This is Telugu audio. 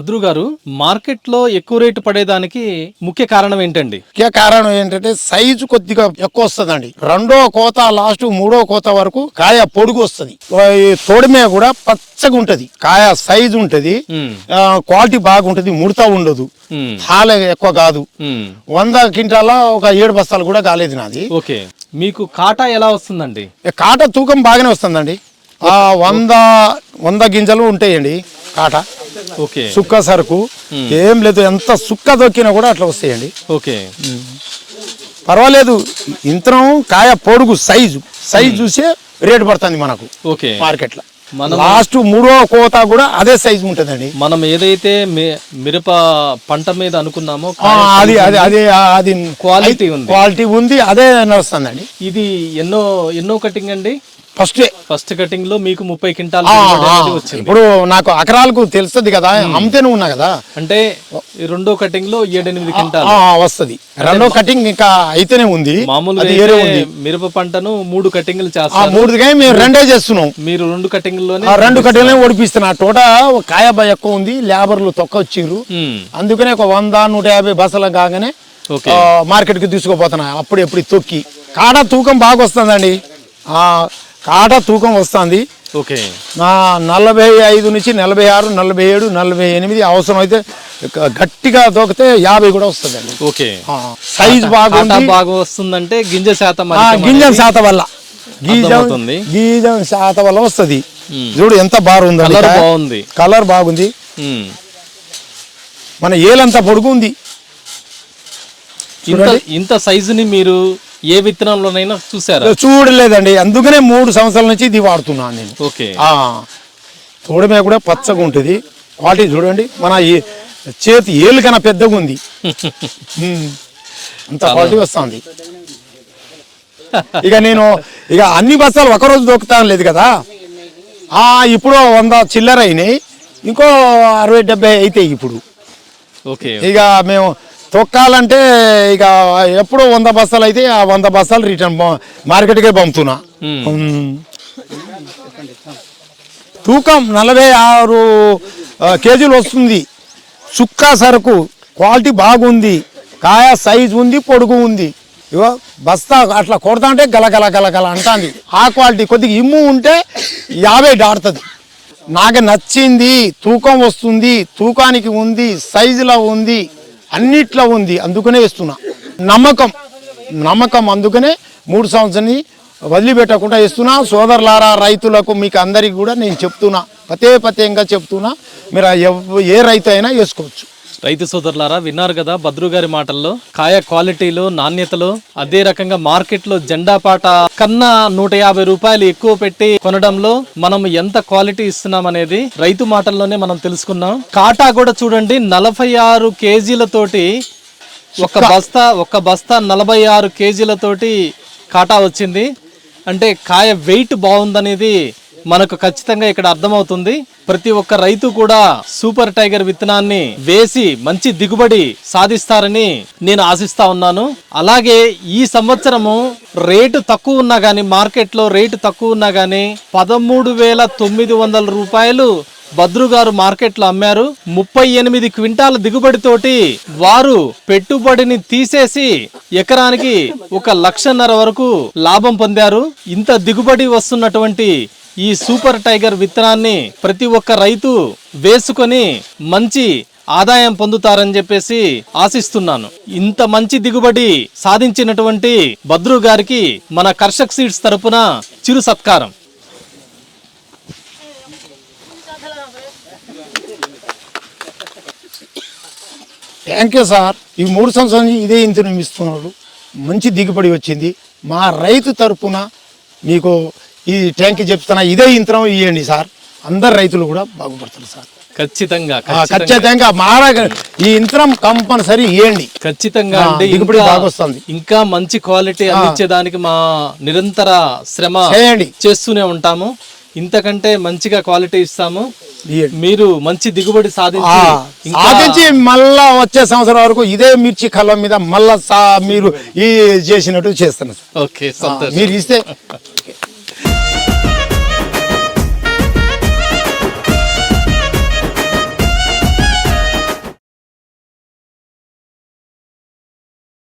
భద్రు గారు మార్కెట్లో ఎక్కువ రేటు పడేదానికి ముఖ్య కారణం ఏంటండి? ముఖ్య కారణం ఏంటంటే సైజు కొద్దిగా ఎక్కువ వస్తుందండి. రెండో కోత లాస్ట్ మూడో కోత వరకు కాయ పొడుగు వస్తుంది. తోడిమే కూడా పచ్చగా ఉంటది. కాయ సైజు ఉంటది. క్వాలిటీ బాగుంటది ముడత ఉండదు. హాల ఎక్కువ కాదు. వంద క్వింటాల ఒక ఏడు బస్తాలు కూడా కాలేదు నాది. ఓకే. మీకు కాటా ఎలా వస్తుందండి? కాట తూకం బాగానే వస్తుందండి. వంద వంద గింజలు ఉంటాయండి కాట. సుక్క సరుకు. ఏం లేదు ఎంత సుక్క దొక్కినా కూడా అట్లా వస్తాయండి. ఓకే. పర్వాలేదు ఇంతరం కాయ పొడుగు సైజు. సైజు చూసే రేటు పడుతుంది మనకు ఓకే. మార్కెట్లో మనం లాస్ట్ మూడో కోత కూడా అదే సైజు ఉంటుందండి. మనం ఏదైతే మిరప పంట మీద అనుకున్నామో అది అది అది అది క్వాలిటీ ఉంది. క్వాలిటీ ఉంది అదే నడుస్తుందండి. ఇది ఎన్నో ఎన్నో కటింగ్ అండి. ఫస్ట్ ఫస్ట్ కటింగ్లో మీకు ముప్పై క్వింటాల్ ఇప్పుడు నాకు అకరాలకు తెలుస్తుంది కదా అమ్మితేనే ఉన్నా కదా. అంటే ఈ రెండో కటింగ్లో ఏడెనిమిది క్వింటాల్. వస్తది. రెండో కటింగ్ ఇంకా అయితేనే ఉంది. మామూలుగా మిరప పంటను మూడు కటింగ్లు ఆ చేస్తారు. మూడుగా మేము రెండే చేస్తున్నాం. మీరు రెండు కటింగ్లోనే ఆ రెండు కటింగ్లే ఓడిపిస్తున్నా. తోట కాయ బాగా ఎక్కువ ఉంది లేబర్లు తొక్క వచ్చిర్రు. అందుకనే ఒక వంద నూట యాభై బస్సులు కాగానే ఓకే. ఆ, మార్కెట్కి తీసుకుపోతున్నా. అప్పుడు ఎప్పుడు తొక్కి. కాడ తూకం బాగా వస్తుందండి. కాడ తూకం వస్తుంది. ఓకే. నా నలభై ఐదు నుంచి నలభై ఆరు నలభై ఏడు నలభై ఎనిమిది అవసరం అయితే గట్టిగా తోకితే యాభై కూడా వస్తుందండి. ఓకే. సైజ్ కాటా బాగుంది. బాగా వస్తుందంటే గింజ శాతం గింజం శాతం వల్ల. గీజం. గీజం శాతం వల్ల వస్తుంది. చూడు ఎంత బారు ఉందో కలర్ బాగుంది. కలర్ బాగుంది. మన ఏలంతా పొడుగు ఉంది. ఇంత ఇంత సైజుని మీరు ఏ విత్తనంలోనైనా చూసారా? చూడలేదండి. అందుకనే మూడు సంవత్సరాల నుంచి ఇది వాడుతున్నాను నేను. ఓకే. ఆ, తోడమే కూడా పచ్చగా ఉంటుంది. క్వాలిటీ చూడండి. మన ఈ చేతి ఏలు కన్నా పెద్దగా ఉంది. అంత క్వాలిటీ వస్తుంది. ఇక నేను ఇక అన్ని బస్తాలు ఒకరోజు దొక్కుతాను లేదు కదా? ఆ ఇప్పుడు వంద చిల్లర అయినాయి. ఇంకో అరవై డెబ్బై అవుతాయి ఇప్పుడు. ఓకే. ఇక మేము తొక్కాలంటే ఇక ఎప్పుడో వంద బస్తాలు అయితే ఆ వంద బస్తాలు రిటర్న్ మార్కెట్కే పంపుతున్నా. తూకం నలభై ఆరు కేజీలు వస్తుంది. చుక్క సరుకు క్వాలిటీ బాగుంది. కాయ సైజు ఉంది పొడుగు ఉంది. ఇగో బస్తా అట్లా కొడతా అంటే గలగల గలగల అంటాంది. ఆ క్వాలిటీ కొద్దిగా ఇమ్ము ఉంటే యాభై దాటుతుంది. నాకు నచ్చింది తూకం వస్తుంది తూకానికి ఉంది సైజులో ఉంది. అన్నిట్లో ఉంది అందుకనే ఇస్తున్నా నమ్మకం నమ్మకం అందుకనే మూడు సంవత్సరాన్ని వదిలిపెట్టకుండా ఇస్తున్నా సోదరులారా రైతులకు మీకు అందరికీ కూడా నేను చెప్తున్నా. పతే పతేంగా చెప్తున్నా. మీరు ఎవ్- ఏ రైతు అయినా వేసుకోవచ్చు. రైతు సోదరులారా విన్నారు కదా భద్రు గారి మాటల్లో కాయ క్వాలిటీలో నాణ్యతలో అదే రకంగా మార్కెట్లో జెండా పాట కన్నా నూట యాభై రూపాయలు ఎక్కువ పెట్టి కొనడంలో మనం ఎంత క్వాలిటీ ఇస్తున్నాం అనేది రైతు మాటల్లోనే మనం తెలుసుకున్నాం కాటా కూడా చూడండి నలభై ఆరు కేజీలతోటి ఒక బస్తా ఒక బస్తా నలభై ఆరు కేజీలతోటి కాటా వచ్చింది. అంటే కాయ వెయిట్ బాగుందనేది మనకు ఖచ్చితంగా ఇక్కడ అర్థమవుతుంది. ప్రతి ఒక్క రైతు కూడా సూపర్ టైగర్ విత్తనాన్ని వేసి మంచి దిగుబడి సాధిస్తారని నేను ఆశిస్తా ఉన్నాను. అలాగే ఈ సంవత్సరము రేటు తక్కువ ఉన్నా కానీ మార్కెట్లో రేటు తక్కువ ఉన్నా కానీ పదమూడు వేల తొమ్మిది వందల రూపాయలు బద్రు గారు మార్కెట్లో అమ్మారు. ముప్పై ఎనిమిది క్వింటాల దిగుబడితోటి వారు పెట్టుబడిని తీసేసి ఎకరానికి ఒక లక్షన్నర వరకు లాభం పొందారు. ఇంత దిగుబడి వస్తున్నటువంటి ఈ సూపర్ టైగర్ విత్తనాన్ని ప్రతి ఒక్క రైతు వేసుకొని మంచి ఆదాయం పొందుతారని చెప్పేసి ఆశిస్తున్నాను. ఇంత మంచి దిగుబడి సాధించినటువంటి భద్రు గారికి మన కర్షక్ సీడ్స్ తరపున చిరు సత్కారం. Thank you sir. ఈ మూడు సంవత్సరాల నుంచి ఇదే ఇంత ఇస్తున్నాడు. మంచి దిగుబడి వచ్చింది. మా రైతు తరపున మీకు ఈ ట్యాంక్ చెప్తున్నా ఇదే ఇంతరం ఇవ్వండి సార్. అందరు రైతులు కూడా బాగుపడతారు సార్. ఖచ్చితంగా ఖచ్చితంగా. ఖచ్చితంగా మా ఈ ఇంతరం కంపల్సరీ ఇవ్వండి ఖచ్చితంగా ఆ, అండి దిగుబడి ఇంకా- బాగా వస్తుంది. ఇంకా మంచి క్వాలిటీ అందించేదానికి మా నిరంతర శ్రమ చేస్తూనే ఉంటాము. ఇంతకంటే మంచిగా క్వాలిటీ ఇస్తాము. మీరు మంచి దిగుబడి సాధించి మళ్ళా వచ్చే సంవత్సరం వరకు ఇదే మిర్చి కళ్ళం మీద మళ్ళా మీరు ఈ చేసినట్టు చేస్తాను సార్. ఓకే మీరు ఇస్తే